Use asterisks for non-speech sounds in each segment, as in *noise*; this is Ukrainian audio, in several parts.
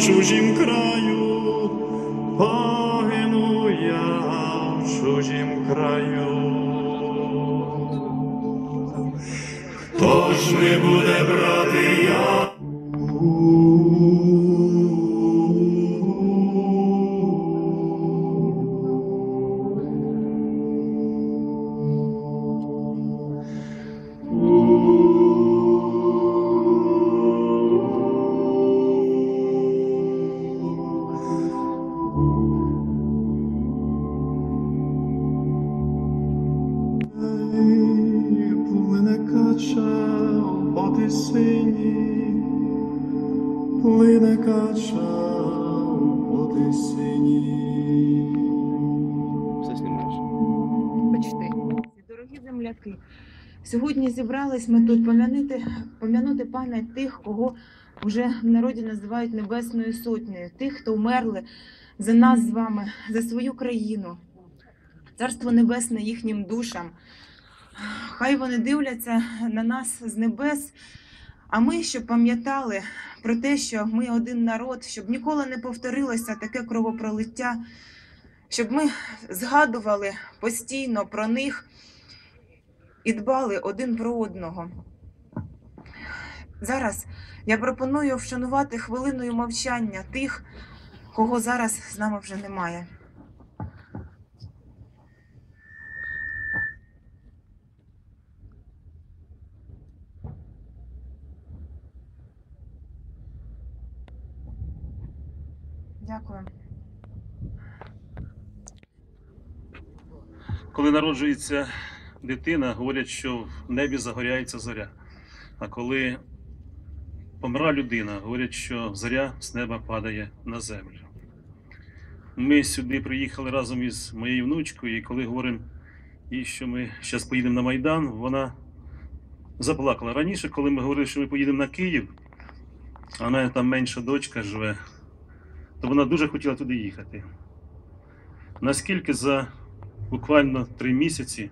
чужім краю, погину я в чужім краю. Хто ж не буде брати я? По тисині, плине кача по тисині. Все знімаєш. Бачте, дорогі земляки, сьогодні зібрались ми тут пом'янути, пом'янути пам'ять тих, кого вже в народі називають Небесною Сотнею, тих, хто вмерли за нас з вами, за свою країну. Царство Небесне їхнім душам. Хай вони дивляться на нас з небес, а ми, щоб пам'ятали про те, що ми один народ, щоб ніколи не повторилося таке кровопролиття, щоб ми згадували постійно про них і дбали один про одного. Зараз я пропоную вшанувати хвилиною мовчання тих, кого зараз з нами вже немає. Дякую. Коли народжується дитина, говорять, що в небі загоряється зоря. А коли помра людина, говорять, що зоря з неба падає на землю. Ми сюди приїхали разом із моєю внучкою, і коли говоримо, що ми зараз поїдемо на Майдан, вона заплакала. Раніше, коли ми говорили, що ми поїдемо на Київ, а в там менша дочка живе, то вона дуже хотіла туди їхати. Наскільки за буквально три місяці.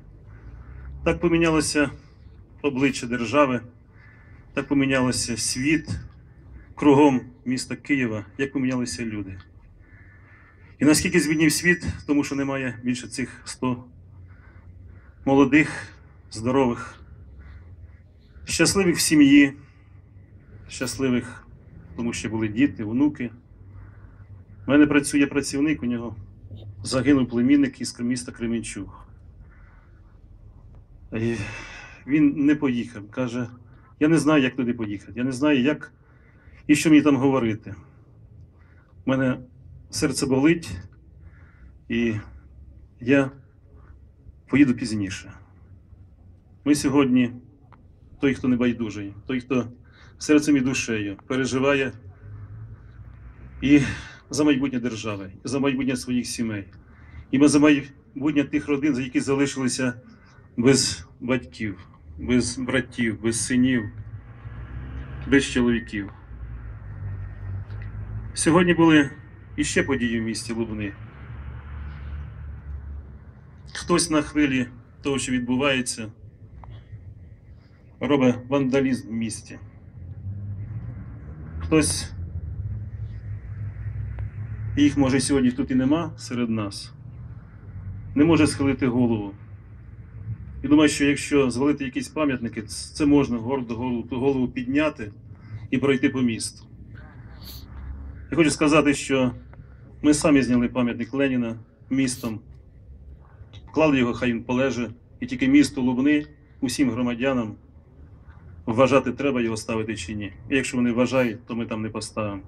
Так помінялося обличчя держави, так помінялося світ кругом міста Києва, як помінялися люди. І наскільки звіднів світ, тому що немає більше цих 100 молодих, здорових, щасливих в сім'ї, щасливих, тому що були діти, онуки. У мене працює працівник, у нього загинув племінник із міста Кременчуг. І він не поїхав. Каже: я не знаю, як туди поїхати. Я не знаю, як і що мені там говорити. У мене серце болить, і я поїду пізніше. Ми сьогодні, той, хто не байдужий, той, хто серцем і душею переживає і за майбутнє держави, за майбутнє своїх сімей, і за майбутнє тих родин, за які залишилися без батьків, без братів, без синів, без чоловіків. Сьогодні були іще події в місті Лубни. Хтось на хвилі того, що відбувається, робить вандалізм в місті. Хтось їх може сьогодні тут і нема серед нас, не може схилити голову. І думаю, що якщо звалити якісь пам'ятники, це можна гордо голову, підняти і пройти по місту. Я хочу сказати, що ми самі зняли пам'ятник Леніна містом, вклали його, хай він полеже, і тільки місто Лубни усім громадянам вважати, треба його ставити чи ні. І якщо вони вважають, то ми там не поставимо.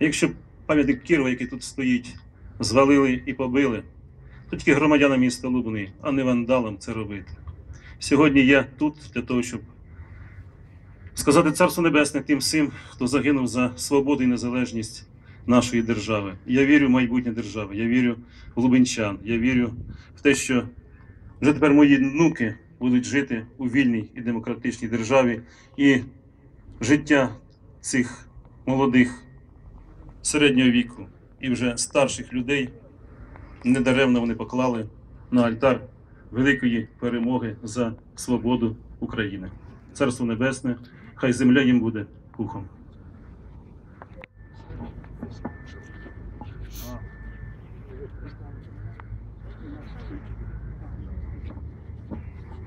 Якщо пам'ятник Кірова, який тут стоїть, звалили і побили, то тільки громадянам міста Лубни, а не вандалам це робити. Сьогодні я тут для того, щоб сказати Царство Небесне тим всім, хто загинув за свободу і незалежність нашої держави. Я вірю в майбутнє держави, я вірю в лубенчан, я вірю в те, що вже тепер мої внуки будуть жити у вільній і демократичній державі, і життя цих молодих середнього віку і вже старших людей недаремно вони поклали на альтар великої перемоги за свободу України. Царство Небесне, хай земля їм буде пухом.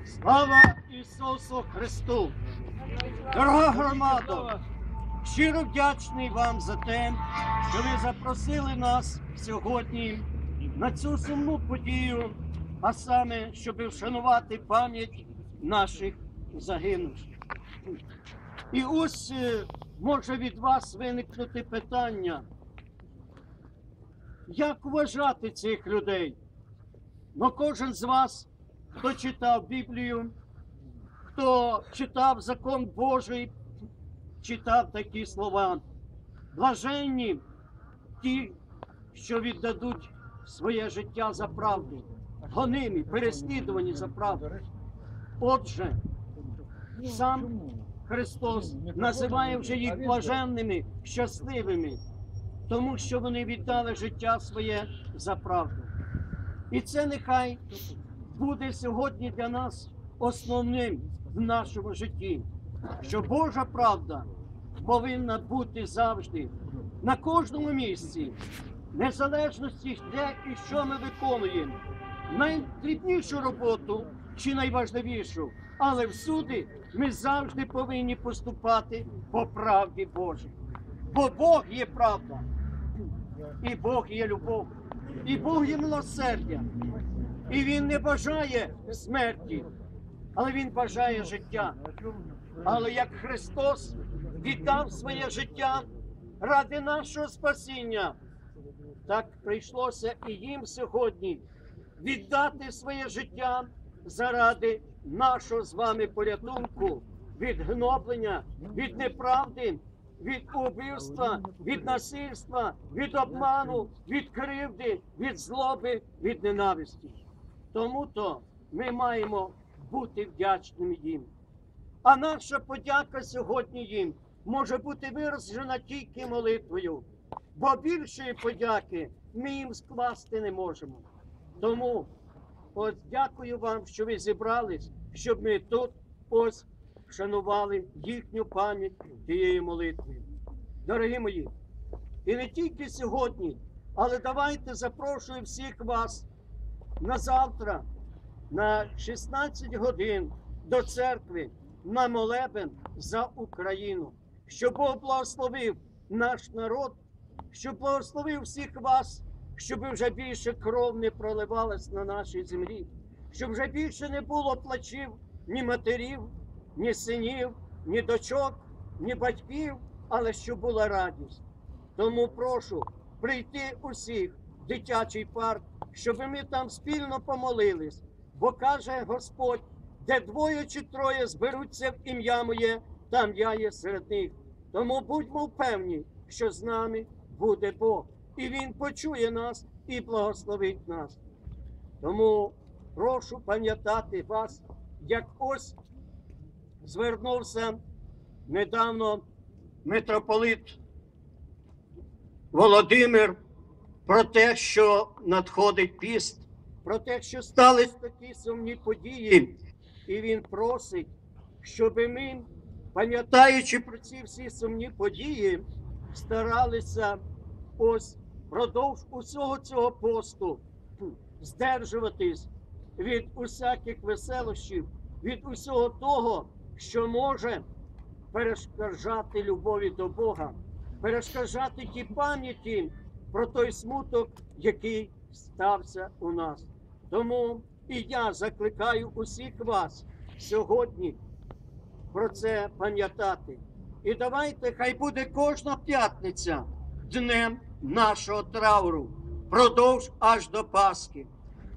Слава Ісусу Христу! Дорога громада! Щиро вдячний вам за те, що ви запросили нас сьогодні на цю сумну подію, а саме, щоб вшанувати пам'ять наших загинувших. І ось е, може від вас виникнути питання, як вважати цих людей? Ну, кожен з вас, хто читав Біблію, хто читав закон Божий, читав такі слова. Блаженні ті, що віддадуть своє життя за правду, гонимі, переслідувані за правду. Отже, сам Христос називає вже їх блаженними, щасливими, тому що вони віддали життя своє за правду. І це нехай буде сьогодні для нас основним в нашому житті, що Божа правда повинна бути завжди на кожному місці, незалежності де і що ми виконуємо, найдрібнішу роботу чи найважливішу, але всюди ми завжди повинні поступати по правді Божій. Бо Бог є правда, і Бог є любов, і Бог є милосердя. І Він не бажає смерті, але Він бажає життя. Але як Христос віддав своє життя ради нашого спасіння, так прийшлося і їм сьогодні віддати своє життя заради нашого з вами порятунку від гноблення, від неправди, від убивства, від насильства, від обману, від кривди, від злоби, від ненависті. Тому то ми маємо бути вдячними їм. А наша подяка сьогодні їм може бути виражена тільки молитвою, бо більшої подяки ми їм скласти не можемо. Тому ось дякую вам, що ви зібрались, щоб ми тут ось вшанували їхню пам'ять тією молитвою. Дорогі мої, і не тільки сьогодні, але давайте запрошую всіх вас на завтра, на 16 годин до церкви на молебен за Україну, щоб Бог благословив наш народ, щоб благословив всіх вас, щоб вже більше кров не проливалась на нашій землі, щоб вже більше не було плачів ні матерів, ні синів, ні дочок, ні батьків, але щоб була радість. Тому прошу прийти усіх в дитячий парк, щоб ми там спільно помолились, бо каже Господь, де двоє чи троє зберуться в ім'я моє, там я є серед них. Тому будьмо впевні, що з нами буде Бог, і Він почує нас і благословить нас. Тому прошу пам'ятати вас, як ось звернувся недавно митрополит Володимир про те, що надходить піст, про те, що стались такі сумні події, і він просить, щоб ми, пам'ятаючи про ці всі сумні події, старалися ось продовж усього цього посту здержуватись від усяких веселощів, від усього того, що може перешкоджати любові до Бога, перешкоджати ті пам'яті про той смуток, який стався у нас. Тому і я закликаю усіх вас сьогодні про це пам'ятати. І давайте, хай буде кожна п'ятниця днем нашого трауру, продовж аж до Пасхи.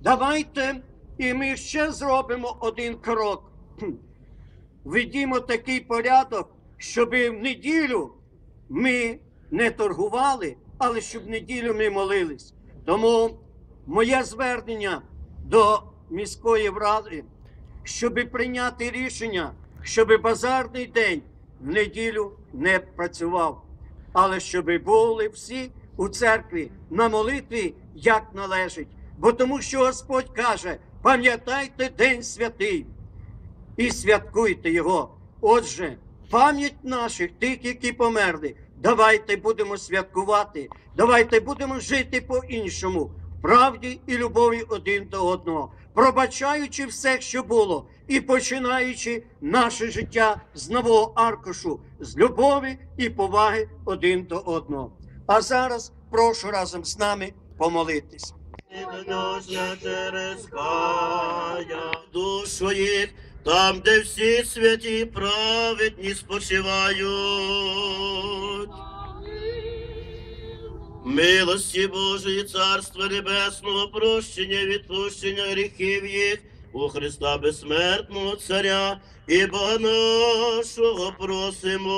Давайте і ми ще зробимо один крок. *clears throat* Введімо такий порядок, щоб в неділю ми не торгували, але щоб в неділю ми молились. Тому моє звернення до міської ради, щоб прийняти рішення, щоб базарний день в неділю не працював, але щоб були всі у церкві на молитві, як належить. Бо тому, що Господь каже: пам'ятайте день святий і святкуйте його. Отже, пам'ять наших, тих, які померли, давайте будемо святкувати, давайте будемо жити по-іншому, правді і любові один до одного, пробачаючи все, що було, і починаючи наше життя з нового аркушу, з любові і поваги один до одного. А зараз прошу разом з нами помолитись. Там, де всі святі праведні спочивають. Милості Божої, Царства Небесного, прощення, відпущення гріхів їх у Христа безсмертного Царя і Бога нашого просимо.